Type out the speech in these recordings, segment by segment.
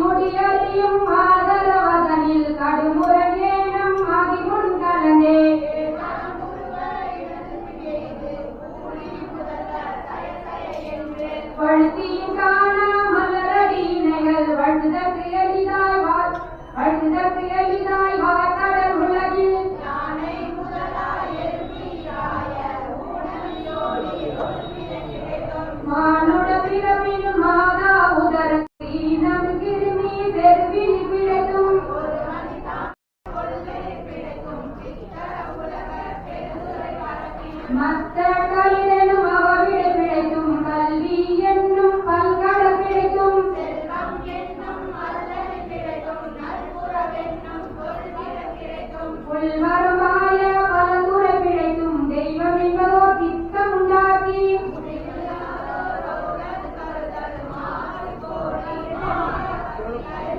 முடியலையும் ஆதரவதனில் கடுமுறை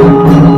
you.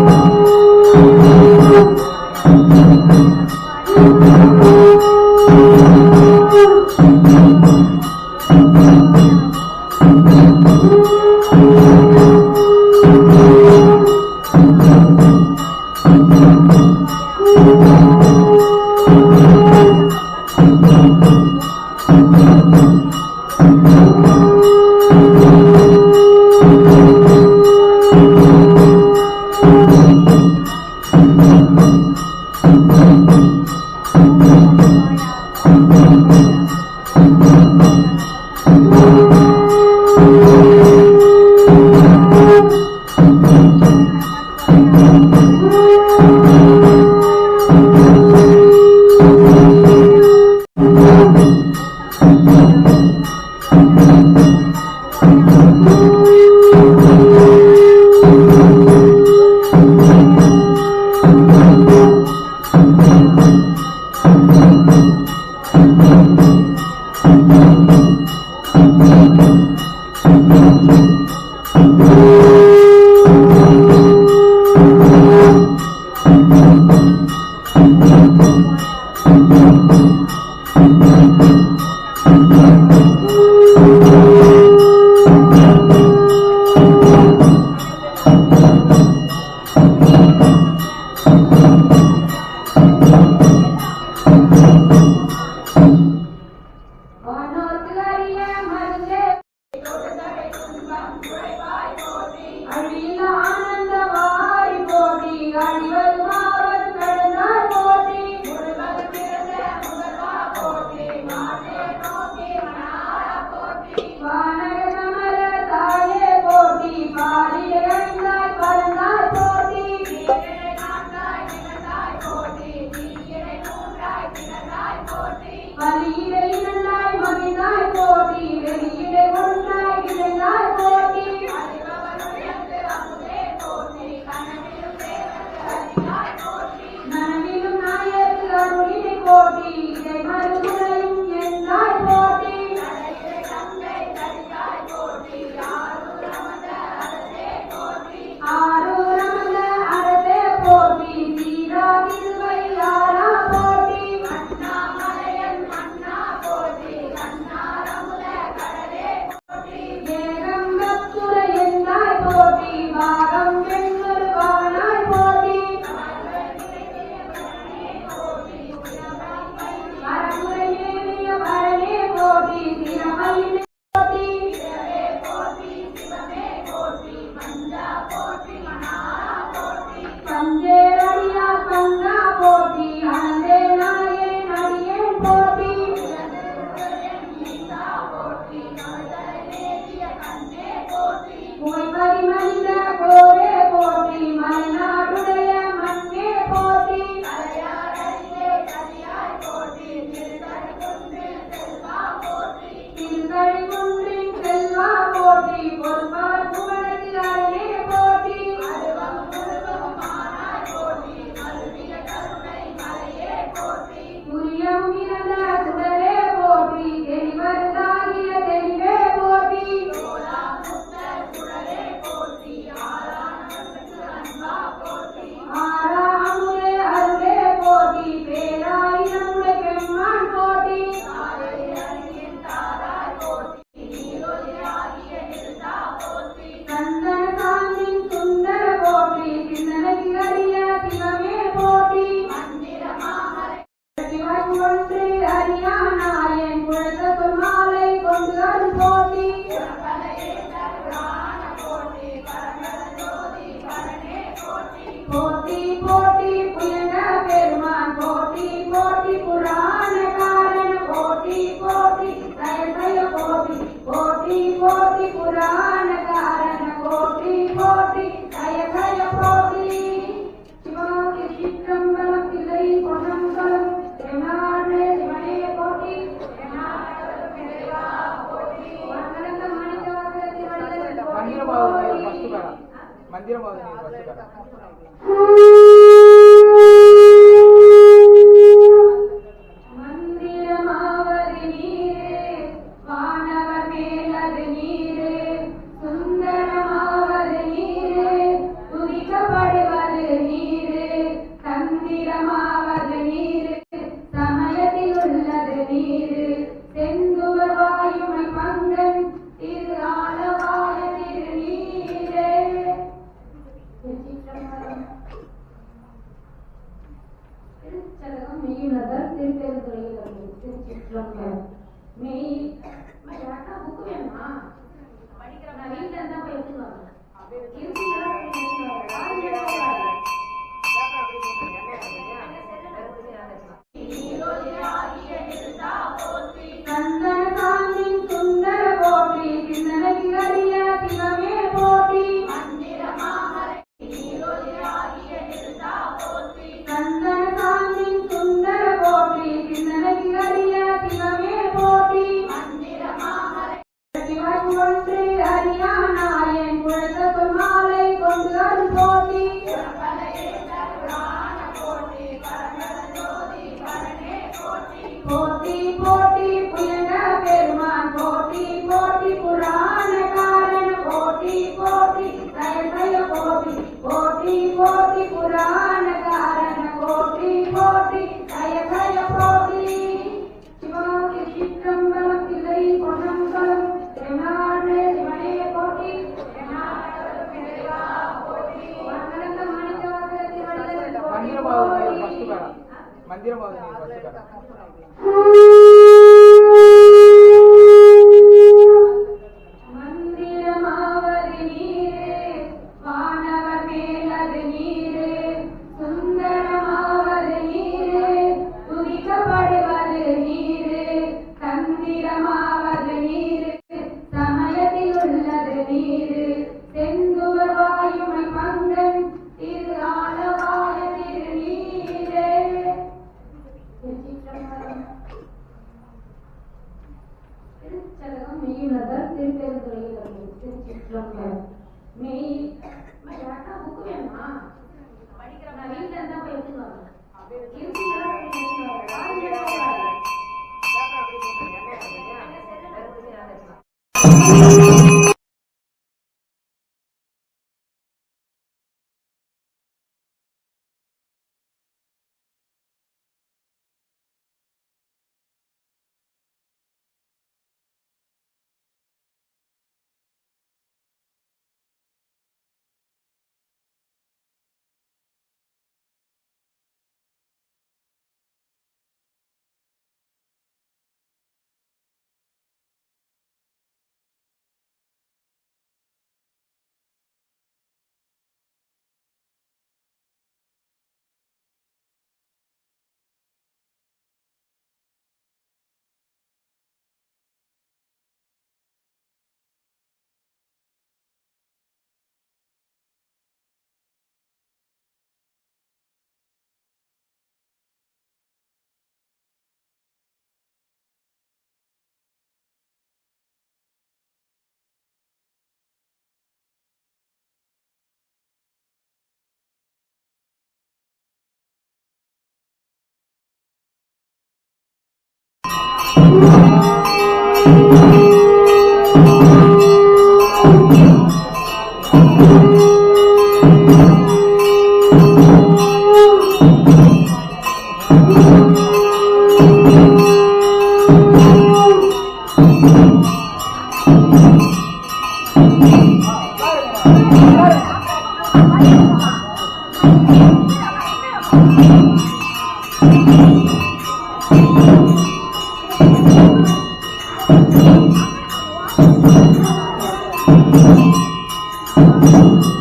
ஒன்று அறியானாயன் குழந்த மாலை கொண்டு அது போட்டி మందిరం அச்சலகம் மெய்யுணர்தல் திருப்பெருந்துறையில் திருச்சிற்றம்பலம் மெய் புக்கு வேணுமா படிக்கிற வீட்டுல இருந்தா போய் எடுத்துட்டு வாங்க Thank you.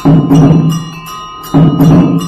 Thank you.